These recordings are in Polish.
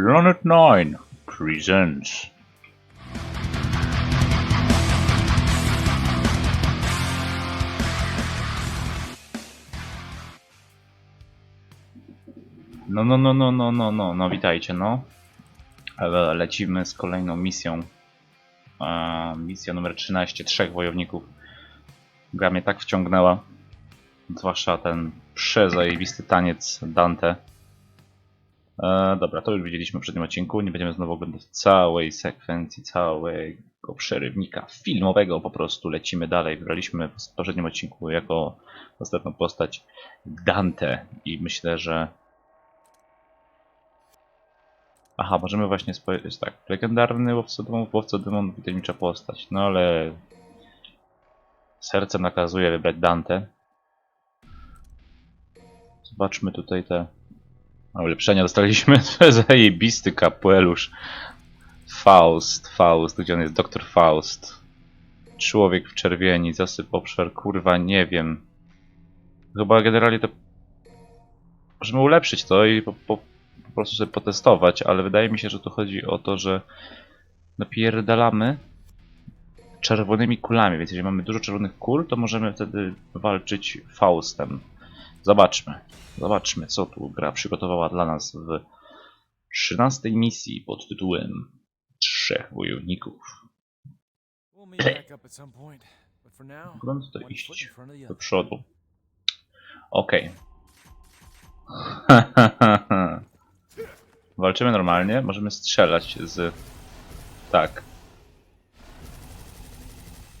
Planet 9 presents. No, no, no, no, no, no, no, no, witajcie, no. E, Lecimy z kolejną misją. E, misja numer 13, trzech wojowników. Gra mnie tak wciągnęła. Zwłaszcza ten przezajebisty taniec Dante. E, dobra, to już widzieliśmy w przednim odcinku. Nie będziemy znowu oglądać całej sekwencji, całego przerywnika filmowego. Po prostu lecimy dalej. Wybraliśmy w poprzednim odcinku jako ostatnią postać Dante i myślę, że Aha, możemy właśnie spojrzeć tak. Legendarny łowca demonów, łowca demonów, tajemnicza postać. No ale serce nakazuje wybrać Dante. Zobaczmy tutaj te ulepszenia. Dostaliśmy zajebisty kapelusz. Faust, Faust, gdzie on jest? Doktor Faust. Człowiek w czerwieni, zasyp obszar, kurwa, nie wiem. Chyba generalnie to możemy ulepszyć to i po, po, po prostu sobie potestować, ale wydaje mi się, że tu chodzi o to, że napierdalamy czerwonymi kulami, więc jeżeli mamy dużo czerwonych kul, to możemy wtedy walczyć Faustem. Zobaczmy. Zobaczmy, co tu gra przygotowała dla nas w 13 misji pod tytułem Trzech Wojowników. One foot iść do przodu. Okej. Walczymy normalnie, możemy strzelać z... Tak.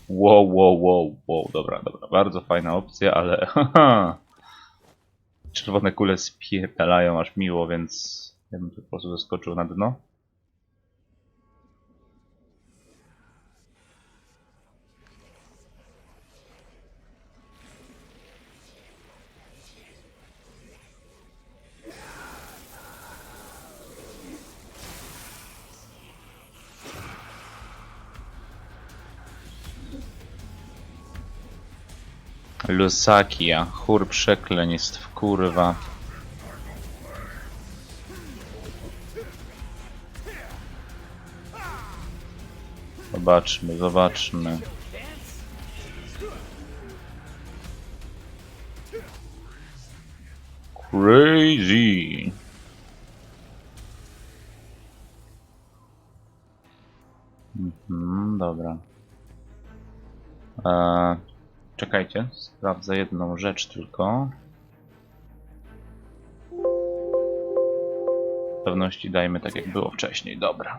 Wow, wow, wow, wow, dobra, dobra, bardzo fajna opcja, ale czerwone kule spierdalają aż miło, więc ja bym po prostu zeskoczył na dno. Lusakia, chór przekleństw, kurwa. Zobaczmy, zobaczmy. Crazy. Mhm, dobra. Eee, Czekajcie, sprawdzę jedną rzecz tylko. Pewności dajmy tak jak było wcześniej, dobra.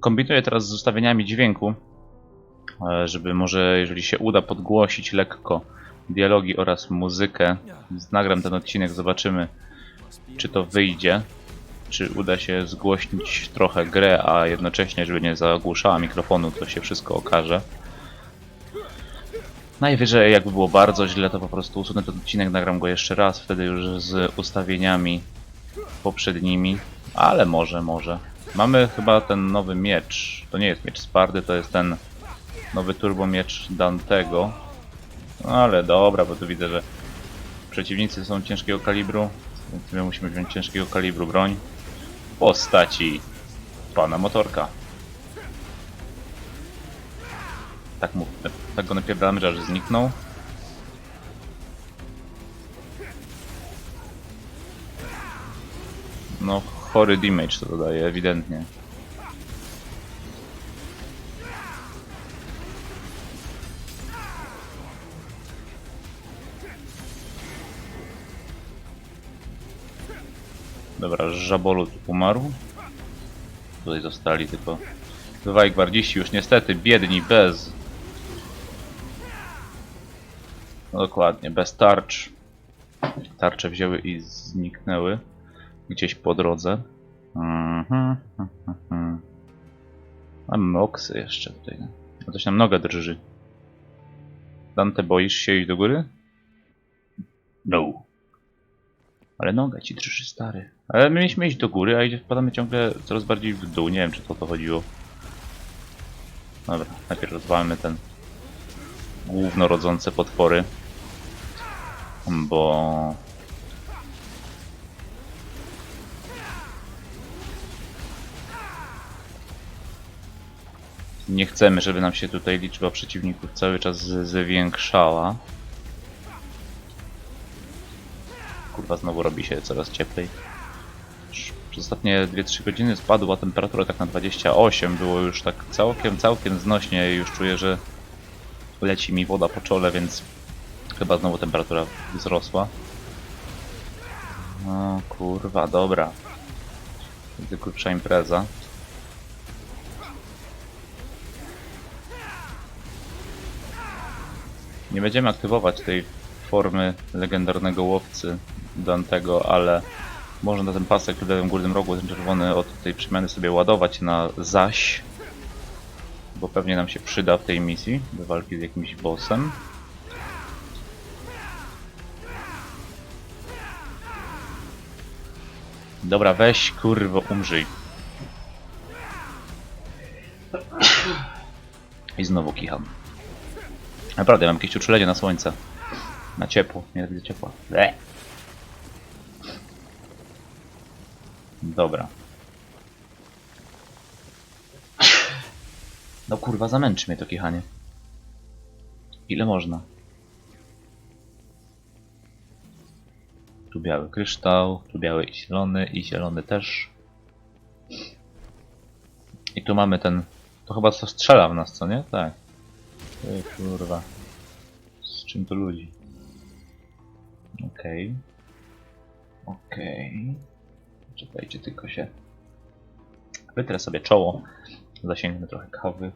Kombinuję teraz z ustawieniami dźwięku, e, żeby może jeżeli się uda podgłosić lekko dialogi oraz muzykę. Nagram ten odcinek, zobaczymy czy to wyjdzie. Czy uda się zgłośnić trochę grę, a jednocześnie żeby nie zagłuszała mikrofonu, to się wszystko okaże. Najwyżej jakby było bardzo źle, to po prostu usunę ten odcinek, nagram go jeszcze raz, wtedy już z ustawieniami poprzednimi. Ale może, może. Mamy chyba ten nowy miecz. To nie jest miecz Spardy, to jest ten nowy turbo miecz Dantego. No ale dobra, bo tu widzę, że przeciwnicy są ciężkiego kalibru, więc my musimy wziąć ciężkiego kalibru broń w postaci pana motorka. Tak, mu, tak go napierdalamy, że zniknął. No, chory damage to dodaje, ewidentnie. Dobra, żabolu tu umarł. Tutaj zostali tylko dwaj gwardziści, już niestety biedni, bez No dokładnie, bez tarcz. Tarcze wzięły i zniknęły gdzieś po drodze. Mhm, mhm. Mamy moksy jeszcze tutaj. No coś nam noga drży. Dante, boisz się iść do góry? No. Ale noga ci drży, stary. Ale my mieliśmy iść do góry, a idzie, wpadamy ciągle coraz bardziej w dół. Nie wiem, czy to o to chodziło. Dobra, najpierw rozwalmy ten głównorodzące potwory bo nie chcemy, żeby nam się tutaj liczba przeciwników cały czas zwiększała. Kurwa, znowu robi się coraz cieplej. Przez ostatnie 2-3 godziny spadła temperatura tak na 28, było już tak całkiem, całkiem znośnie. Już czuję, że leci mi woda po czole, więc chyba znowu temperatura wzrosła. No kurwa, dobra. Będzie krótsza impreza. Nie będziemy aktywować tej formy legendarnego łowcy Dantego, ale można ten pasek w lewym górnym rogu, ten czerwony od tej przemiany sobie ładować na zaś, bo pewnie nam się przyda w tej misji do walki z jakimś bossem. Dobra, weź kurwo, umrzyj. I znowu kicham. Naprawdę, mam jakieś uczulenie na słońce. Na ciepło, nie widzę ciepła. Ble. Dobra. No kurwa, zamęczy mnie to kichanie. Ile można? Tu biały kryształ, tu biały i zielony, i zielony też. I tu mamy ten... To chyba co strzela w nas, co nie? Tak. Ej, kurwa. Z czym to ludzi? Okej. Okej. Czekajcie, tylko się... Wytrę sobie czoło. Zasięgnę trochę kawy.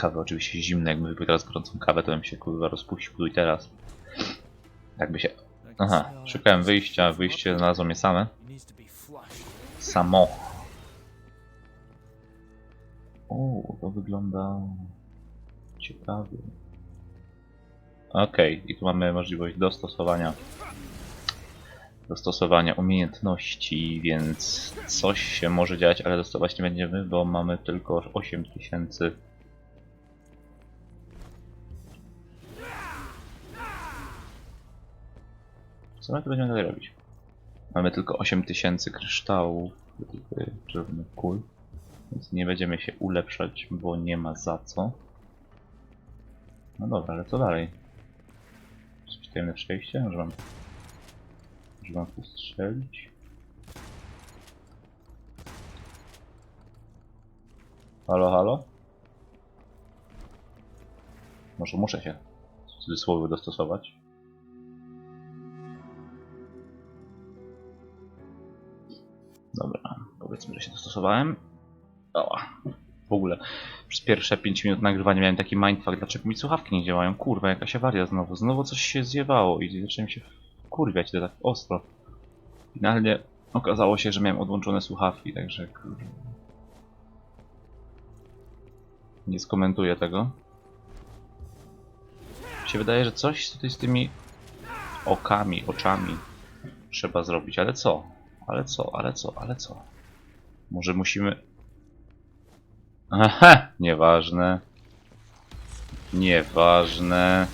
Kawy oczywiście zimne, jakbym wypił teraz gorącą kawę, to bym się kurwa rozpuścił tu i teraz. Tak by się... Aha, szukałem wyjścia, wyjście znalazło mnie same. Samo. O, to wygląda ciekawie. Okej, i tu mamy możliwość dostosowania dostosowania umiejętności, więc coś się może dziać, ale dostosować nie będziemy, bo mamy tylko 8000 Co my tu będziemy dalej robić? Mamy tylko 8000 kryształów, y, czerwonych kul, więc nie będziemy się ulepszać, bo nie ma za co. No dobra, ale co dalej? Tajemne przejście? Może mam... Może mam tu strzelić? Halo, halo? Może muszę się w cudzysłowie dostosować? Dobra, powiedzmy, że się dostosowałem. O, w ogóle przez pierwsze 5 minut nagrywania miałem taki mindfuck, dlaczego mi słuchawki nie działają. Kurwa, jakaś awaria znowu. Znowu coś się zjewało i zacząłem się kurwiać to tak ostro. Finalnie okazało się, że miałem odłączone słuchawki, także kurwa. Nie skomentuję tego. Mi się wydaje, że coś tutaj z tymi okami, oczami trzeba zrobić, ale co? Ale co, ale co, ale co? Może musimy... Aha, nieważne. Nieważne.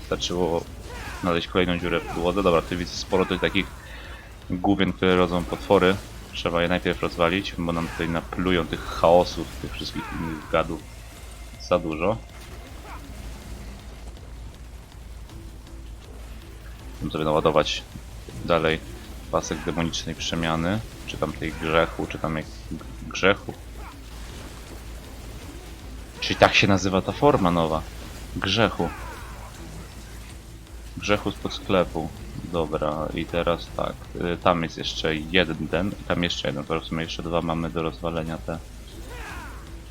Wystarczyło znaleźć kolejną dziurę w podłodze. Dobra, tu widzę sporo tych takich główien, które rodzą potwory. Trzeba je najpierw rozwalić, bo nam tutaj naplują tych chaosów, tych wszystkich innych gadów za dużo. Sobie naładować dalej pasek demonicznej przemiany, czy tam tej grzechu, czy tam jak grzechu. Czyli tak się nazywa ta forma nowa. Grzechu. Grzechu spod sklepu. Dobra, i teraz tak. y, Tam jest jeszcze jeden i tam jeszcze jeden. W sumie jeszcze dwa mamy do rozwalenia te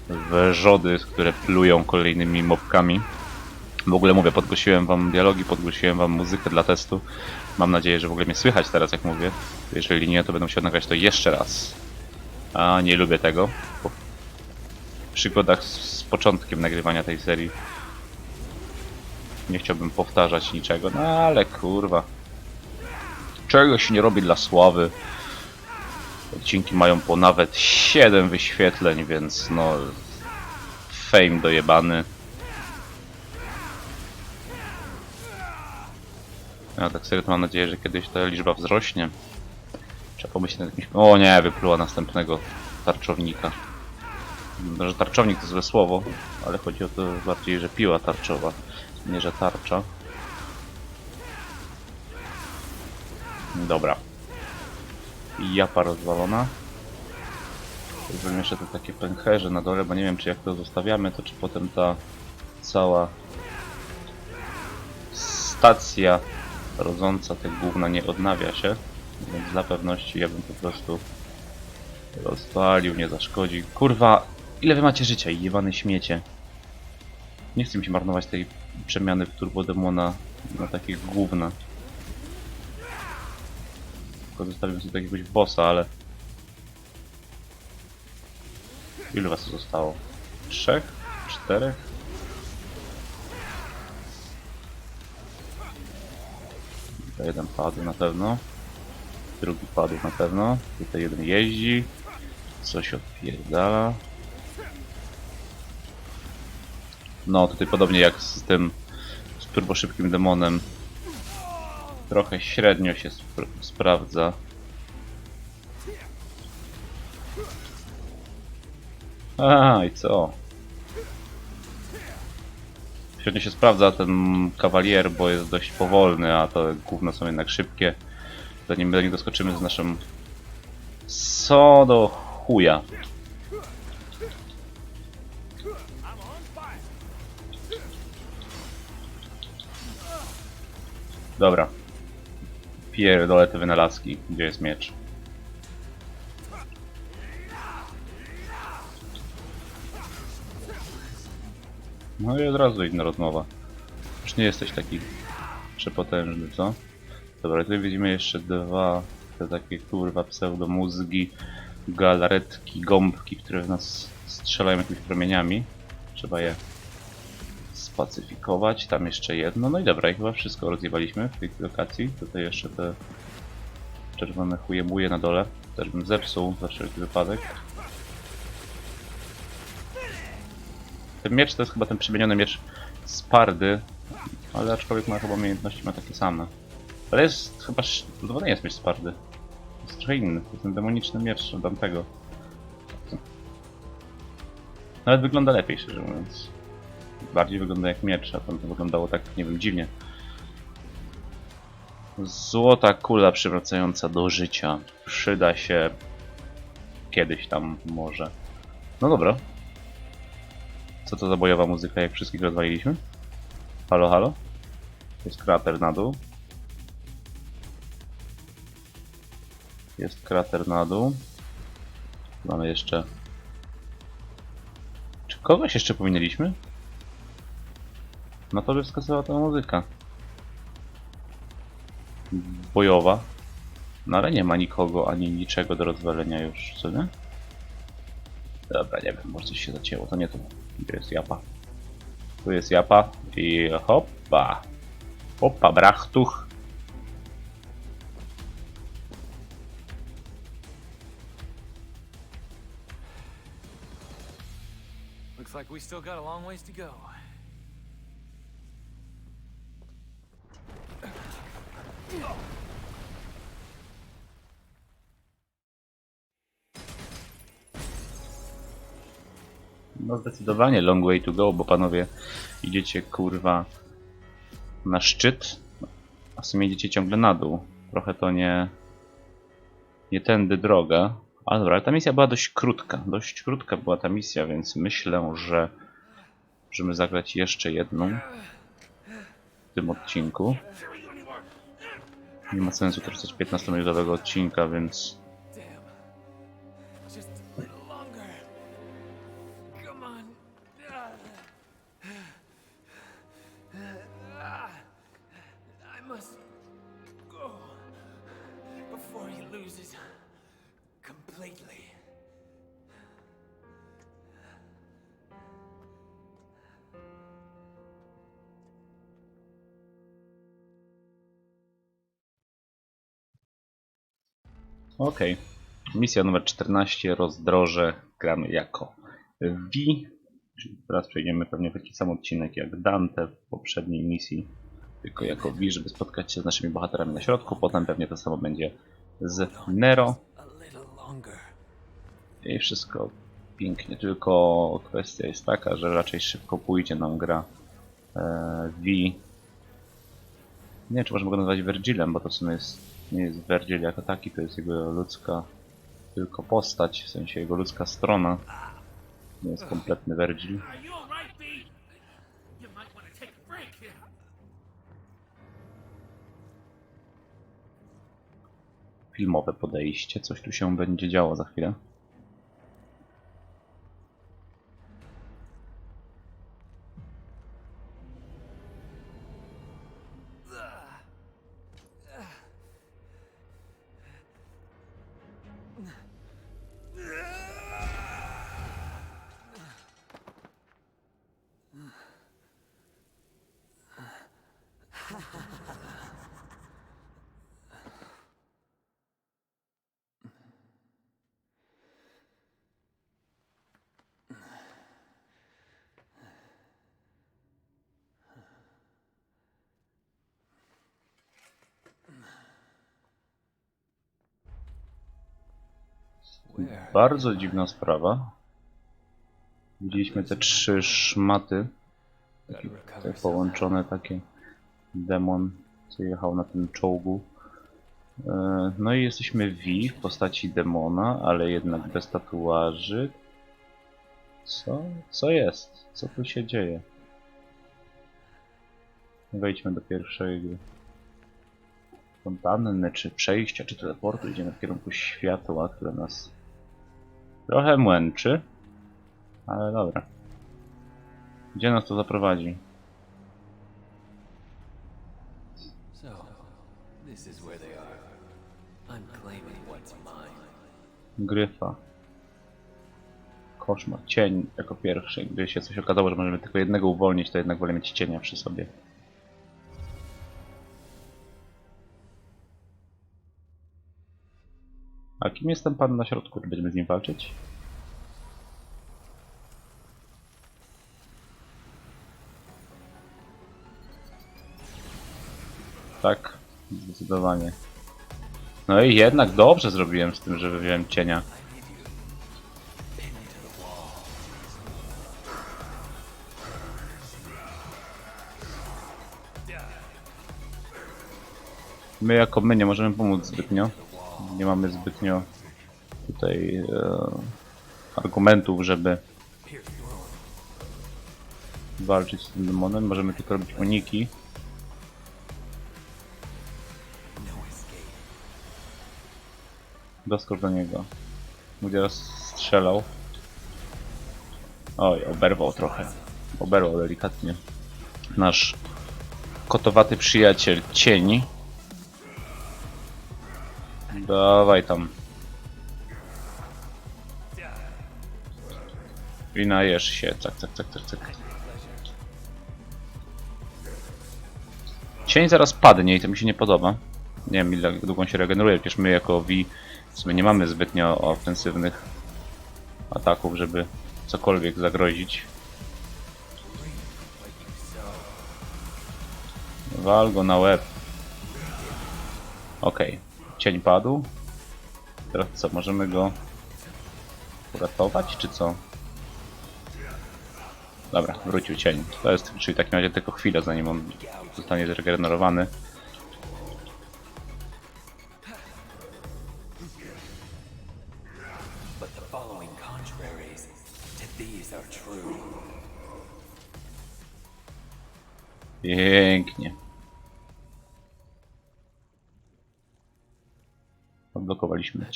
wrzody, które plują kolejnymi mobkami. W ogóle mówię, podgłosiłem wam dialogi, podgłosiłem wam muzykę dla testu. Mam nadzieję, że w ogóle mnie słychać teraz, jak mówię. Jeżeli nie, to będę musiał nagrać to jeszcze raz. A nie lubię tego. Po przygodach z, początkiem nagrywania tej serii. Nie chciałbym powtarzać niczego, no ale kurwa. Czego się nie robi dla sławy? Odcinki mają po nawet 7 wyświetleń, więc no... Fame dojebany. Ja tak serio to mam nadzieję, że kiedyś ta liczba wzrośnie. Trzeba pomyśleć nad jakimś... O nie, wypluła następnego tarczownika. No, że tarczownik to złe słowo, ale chodzi o to bardziej, że piła tarczowa, nie że tarcza. Dobra. Japa rozwalona. Zrobimy jeszcze te takie pęcherze na dole, bo nie wiem czy jak to zostawiamy, to czy potem ta cała stacja rodząca te gówna nie odnawia się. Więc dla pewności ja bym po prostu rozwalił, nie zaszkodzi. Kurwa, ile wy macie życia, jebane śmiecie. Nie chcę mi się marnować tej przemiany w turbodemona na takie gówna. Tylko zostawiam sobie jakiegoś bossa, ale... Ilu was tu zostało? Trzech? Czterech? Jeden padł na pewno. Drugi padł na pewno. Tutaj jeden jeździ. Coś odpierdala. No, tutaj podobnie jak z tym z turboszybkim demonem. Trochę średnio się spr sprawdza. A i co? Średnio się sprawdza ten kawalier, bo jest dość powolny, a to gówno są jednak szybkie. Zanim do nie doskoczymy z naszym... Co do chuja. Dobra. Pierdolę te wynalazki. Gdzie jest miecz? No i od razu inna rozmowa. Już nie jesteś taki przepotężny, co? Dobra, tutaj widzimy jeszcze dwa te takie kurwa pseudomózgi, galaretki, gąbki, które w nas strzelają jakimiś promieniami. Trzeba je spacyfikować. Tam jeszcze jedno. No i dobra, i chyba wszystko rozjebaliśmy w tej lokacji. Tutaj jeszcze te czerwone chujebuje na dole. Też bym zepsuł za wszelki wypadek. Ten miecz to jest chyba ten przemieniony miecz z pardy, ale aczkolwiek ma chyba umiejętności ma takie same. Ale jest chyba... To nie jest miecz z pardy. Jest trochę inny. To jest ten demoniczny miecz od tamtego. Nawet wygląda lepiej, szczerze mówiąc. Bardziej wygląda jak miecz, a tam to wyglądało tak, nie wiem, dziwnie. Złota kula przywracająca do życia. Przyda się kiedyś tam może. No dobra. Co to za bojowa muzyka, jak wszystkich rozwaliliśmy? Halo, halo? Jest krater na dół. Jest krater na dół. Mamy jeszcze... Czy kogoś jeszcze pominęliśmy? No to by wskazała ta muzyka. Bojowa. No ale nie ma nikogo ani niczego do rozwalenia już, co nie? Dobra, nie wiem, może coś się zacięło, to nie tu. Gdzie jest japa? Tu jest japa i hoppa. Hoppa, brachtuch. Looks like we still got a long ways to go. No zdecydowanie long way to go, bo panowie idziecie kurwa na szczyt, a w sumie idziecie ciągle na dół. Trochę to nie nie tędy droga. Ale dobra, ale ta misja była dość krótka. Dość krótka była ta misja, więc myślę, że możemy zagrać jeszcze jedną w tym odcinku. Nie ma sensu coś 15-minutowego odcinka, więc Okej. Misja numer 14, rozdroże, gramy jako V. Teraz przejdziemy pewnie w taki sam odcinek jak Dante w poprzedniej misji, tylko jako V, żeby spotkać się z naszymi bohaterami na środku. Potem pewnie to samo będzie z Nero i wszystko pięknie, tylko kwestia jest taka, że raczej szybko pójdzie nam gra e, V. Nie wiem, czy możemy go nazwać Virgilem, bo to w sumie jest, nie jest Virgil jako taki, to jest jego ludzka tylko postać, w sensie jego ludzka strona. Nie jest kompletny here. Filmowe podejście, coś tu się będzie działo za chwilę. Bardzo dziwna sprawa. Widzieliśmy te trzy szmaty recover połączone takie demon, co jechał na tym czołgu. E, No i jesteśmy V w postaci demona, ale jednak bez tatuaży. Co? Co jest? Co tu się dzieje? Wejdźmy do pierwszej gry. Fontanny, czy przejścia, czy teleportu. Idziemy w kierunku światła, które nas trochę męczy. Ale dobra. Gdzie nas to zaprowadzi? So, this is where they are. I'm claiming what's mine. Gryfa. Koszmar. Cień jako pierwszy. Gdy się coś okazało, że możemy tylko jednego uwolnić, to jednak wolę mieć cienia przy sobie. A kim jest ten pan na środku? Czy będziemy z nim walczyć? Tak, zdecydowanie. No i jednak dobrze zrobiłem z tym, że wziąłem cienia. My jako my nie możemy pomóc zbytnio. Nie mamy zbytnio tutaj e, argumentów, żeby walczyć z tym demonem. Możemy tylko robić uniki. Doskocz do niego. Będzie raz strzelał. Oj, oberwał trochę. Oberwał delikatnie. Nasz kotowaty przyjaciel cień. Dawaj tam. I najesz się. Tak, tak, tak, tak, tak. Cień zaraz padnie i to mi się nie podoba. Nie wiem ile długo on się regeneruje, przecież my jako V w sumie nie mamy zbytnio ofensywnych ataków, żeby cokolwiek zagrozić. Wal go na łeb. Okej, cień padł. Teraz co, możemy go uratować, czy co? Dobra, wrócił cień. To jest, czyli w takim razie tylko chwilę, zanim on zostanie zregenerowany.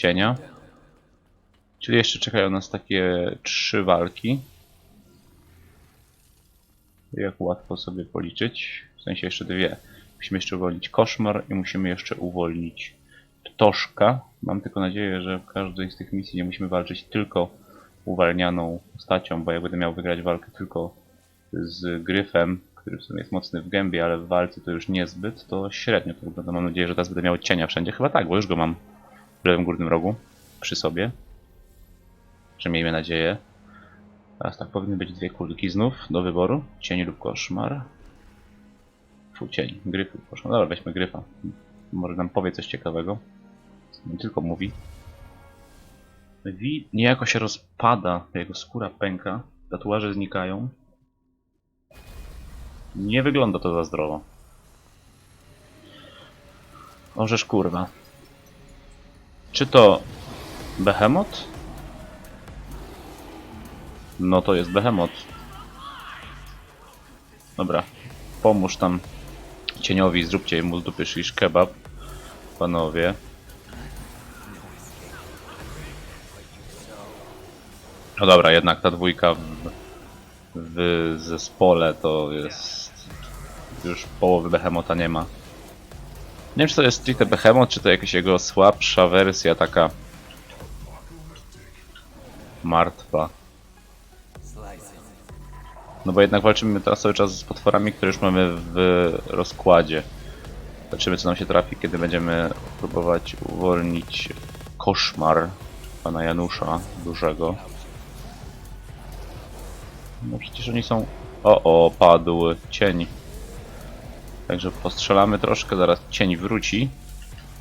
Cienia. Czyli jeszcze czekają nas takie trzy walki. Jak łatwo sobie policzyć. W sensie jeszcze dwie. Musimy jeszcze uwolnić koszmar i musimy jeszcze uwolnić ptoszka. Mam tylko nadzieję, że w każdej z tych misji nie musimy walczyć tylko uwalnianą postacią, bo jak będę miał wygrać walkę tylko z gryfem, który w sumie jest mocny w gębie, ale w walce to już niezbyt, to średnio to wygląda. Mam nadzieję, że teraz będę miał cienia wszędzie. Chyba tak, bo już go mam w lewym górnym rogu przy sobie. Że miejmy nadzieję. Teraz tak, powinny być dwie kulki znów do wyboru. Cień lub koszmar. Fu, cień. Gryf lub koszmar. Dobra, weźmy gryfa. Może nam powie coś ciekawego. nie tylko mówi. Wi niejako się rozpada, jego skóra pęka, tatuaże znikają. Nie wygląda to za zdrowo. Orzesz kurwa. Czy to Behemoth? No to jest Behemoth. Dobra. Pomóż tam cieniowi, zróbcie mu z dupy shish kebab. Panowie. No dobra, jednak ta dwójka w, w zespole to jest... Już połowy Behemota nie ma. Nie wiem czy to jest stricte Behemoth, czy to jakaś jego słabsza wersja, taka... Martwa. No bo jednak walczymy teraz cały czas z potworami, które już mamy w rozkładzie. Zobaczymy co nam się trafi, kiedy będziemy próbować uwolnić koszmar pana Janusza dużego. No przecież oni są... O, o, padł cień. Także postrzelamy troszkę, zaraz cień wróci.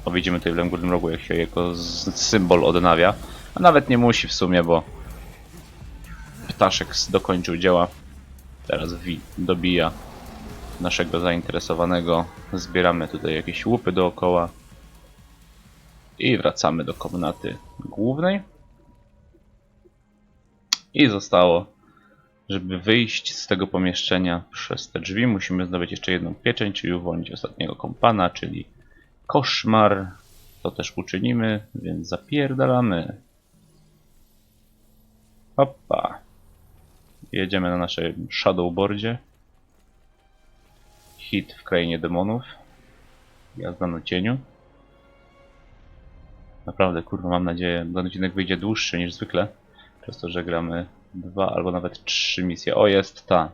O, widzimy tutaj w lewym górnym rogu, jak się jego symbol odnawia. A nawet nie musi w sumie, bo ptaszek dokończył dzieła. Teraz dobija naszego zainteresowanego. Zbieramy tutaj jakieś łupy dookoła. I wracamy do komnaty głównej. I zostało, żeby wyjść z tego pomieszczenia przez te drzwi, musimy zdobyć jeszcze jedną pieczęć, czyli uwolnić ostatniego kompana, czyli koszmar. To też uczynimy, więc zapierdalamy. Hoppa. Jedziemy na naszym shadowboardzie. Hit w krainie demonów. Jazda na cieniu. Naprawdę, kurwa, mam nadzieję, ten odcinek wyjdzie dłuższy niż zwykle. Przez to, że gramy dwa albo nawet trzy misje. O, jest ta.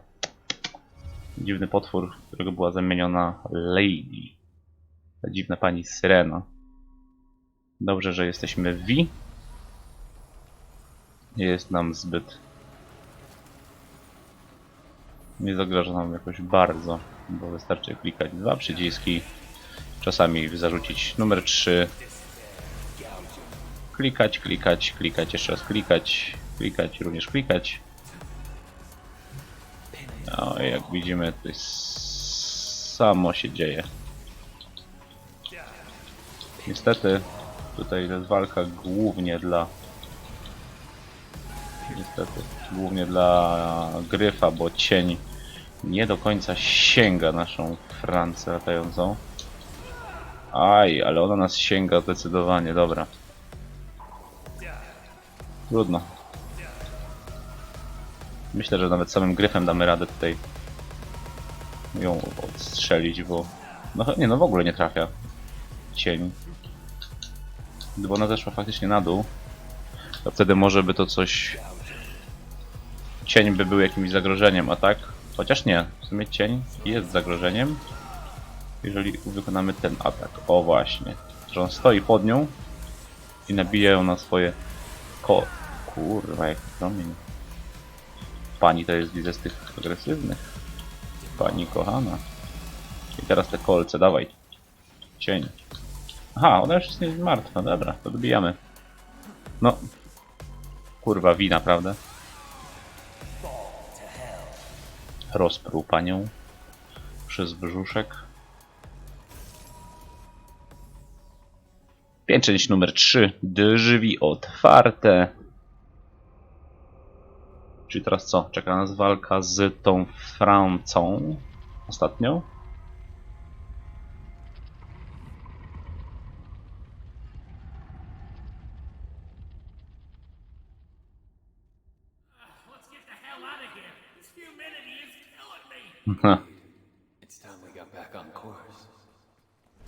Dziwny potwór, którego była zamieniona Lady. Ta dziwna pani Syrena. Dobrze, że jesteśmy V. Nie jest nam zbyt nie zagraża nam jakoś bardzo, bo wystarczy klikać dwa przyciski, czasami zarzucić numer 3, klikać, klikać, klikać, jeszcze raz klikać, klikać, również klikać. No jak widzimy, to samo się dzieje. Niestety, tutaj jest walka głównie dla Niestety, głównie dla Gryfa, bo cień nie do końca sięga naszą Francję latającą. Aj, ale ona nas sięga zdecydowanie, dobra. Trudno. Myślę, że nawet samym Gryfem damy radę tutaj ją odstrzelić, bo... No nie, no w ogóle nie trafia cień. Gdyby ona zeszła faktycznie na dół, to wtedy może by to coś... Cień by był jakimś zagrożeniem, a tak? Chociaż nie, w sumie cień jest zagrożeniem, jeżeli wykonamy ten atak. O właśnie, że on stoi pod nią i nabija ją na swoje ko... Kurwa, jak promień. Pani to jest widzę z tych agresywnych. Pani kochana. I teraz te kolce, dawaj. Cień. Aha, ona już jest martwa, dobra, to dobijamy. No. Kurwa, wina, prawda? Rozpruł panią przez brzuszek. Pieczęć numer 3. Drzwi otwarte. Czyli teraz co? Czeka nas walka z tą Francą ostatnią.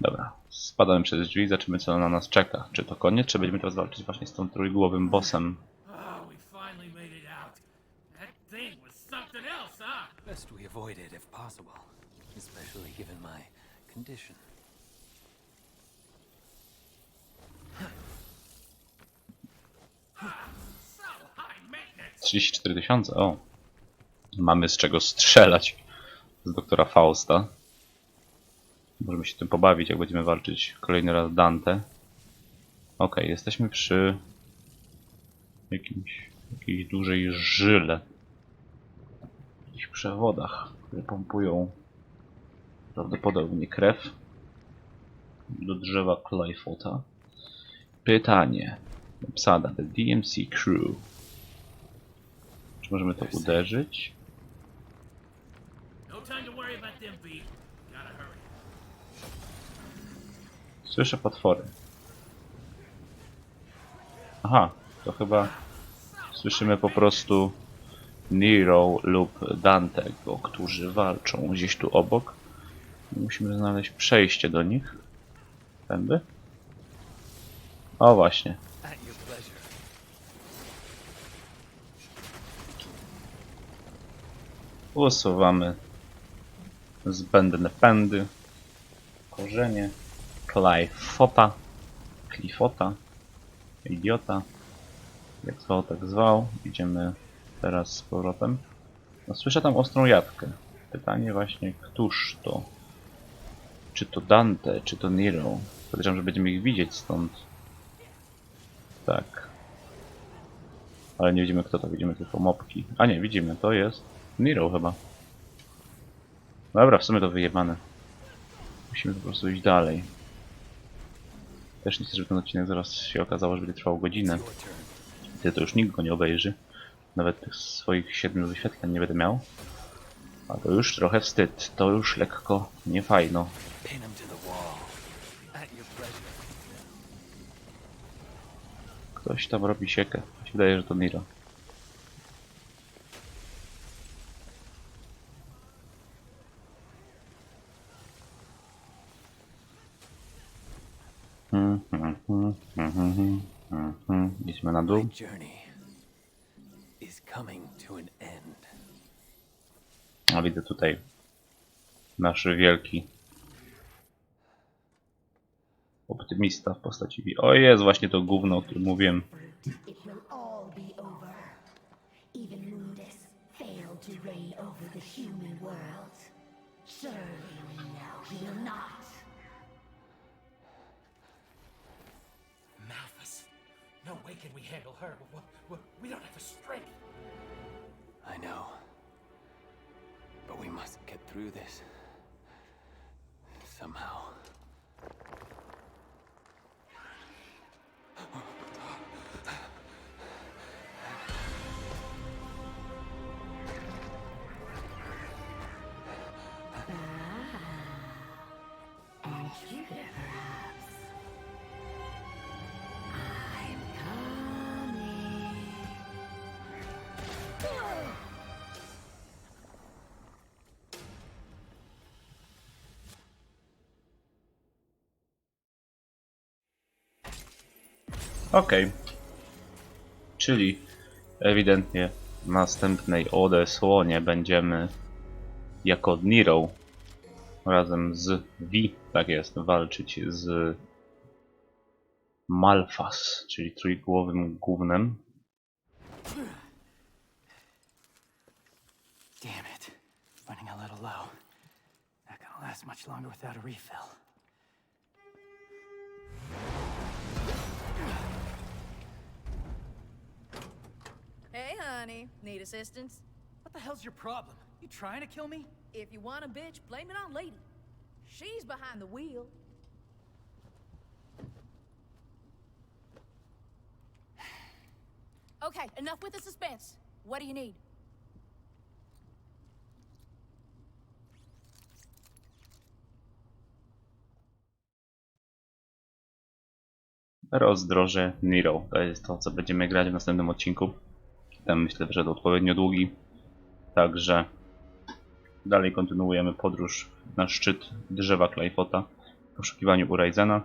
Dobra, spadamy przez drzwi, zobaczymy co na nas czeka. Czy to koniec, czy będziemy teraz walczyć właśnie z tą trójgłowym bossem? Avoid it if possible, especially given my condition. So high maintenance. 34 tysiące, o. Mamy z czego strzelać z doktora Fausta. Możemy się tym pobawić, jak będziemy walczyć kolejny raz Dante. Okej, jesteśmy przy jakimś, jakiejś dużej żyle. Jakichś przewodach, które pompują prawdopodobnie krew do drzewa Clayfota. Pytanie. Obsada, the DMC Crew. Czy możemy to uderzyć? No. Słyszę potwory. Aha, to chyba słyszymy po prostu Nero lub Dantego, którzy walczą gdzieś tu obok. Musimy znaleźć przejście do nich. Tędy? O właśnie. Usuwamy zbędne pędy, korzenie, Clifota, Clifota, idiota, jak zwał, tak zwał. Idziemy teraz z powrotem. No, słyszę tam ostrą jatkę. Pytanie właśnie, któż to? Czy to Dante, czy to Nero? Podejrzewam, że będziemy ich widzieć stąd. Tak. Ale nie widzimy kto to, widzimy tylko mopki. A nie, widzimy, to jest Nero chyba. Dobra, w sumie to wyjebane. Musimy po prostu iść dalej. Też nie chcę, żeby ten odcinek zaraz się okazało, że będzie trwał godzinę. Wtedy to już nikt go nie obejrzy. Nawet tych swoich siedmiu wyświetleń nie będę miał. A to już trochę wstyd. To już lekko niefajno. Ktoś tam robi siekę. Się wydaje, że to Niro. Mhm, mhm, mhm. Idźmy na dół. Is coming to an end. A widzę tutaj nasz wielki optymista w postaci. O jest właśnie to gówno, o którym mówiłem. It will all be No way can we handle her. We, we, we don't have the strength. I know. But we must get through this. Somehow. Intruder, perhaps. I'm Okej. Czyli ewidentnie w następnej odesłonie będziemy jako Nero razem z Vi, tak jest, walczyć z Malfas, czyli trójgłowym gównem. Damn it. Running a little low. Not gonna last much longer without a refill. Honey. Need assistance? What the hell's your problem? You trying to kill me? If you want a bitch, blame it on Lady. She's behind the wheel. Okay, enough with the suspense. What do you need? Rozdroże Nero. To jest to, co będziemy grać w następnym odcinku. Ten myślę, że to odpowiednio długi. Także dalej kontynuujemy podróż na szczyt drzewa Clayfota w poszukiwaniu Uraizena.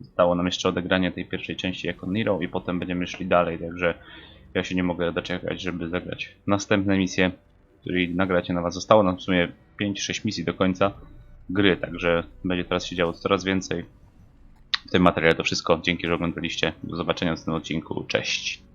Zostało nam jeszcze odegranie tej pierwszej części jako Nero i potem będziemy szli dalej, także ja się nie mogę doczekać, żeby zagrać następne misje, której nagracie na Was. Zostało nam w sumie 5-6 misji do końca gry, także będzie teraz się działo coraz więcej w tym materiale to wszystko. Dzięki, że oglądaliście. Do zobaczenia w następnym odcinku. Cześć.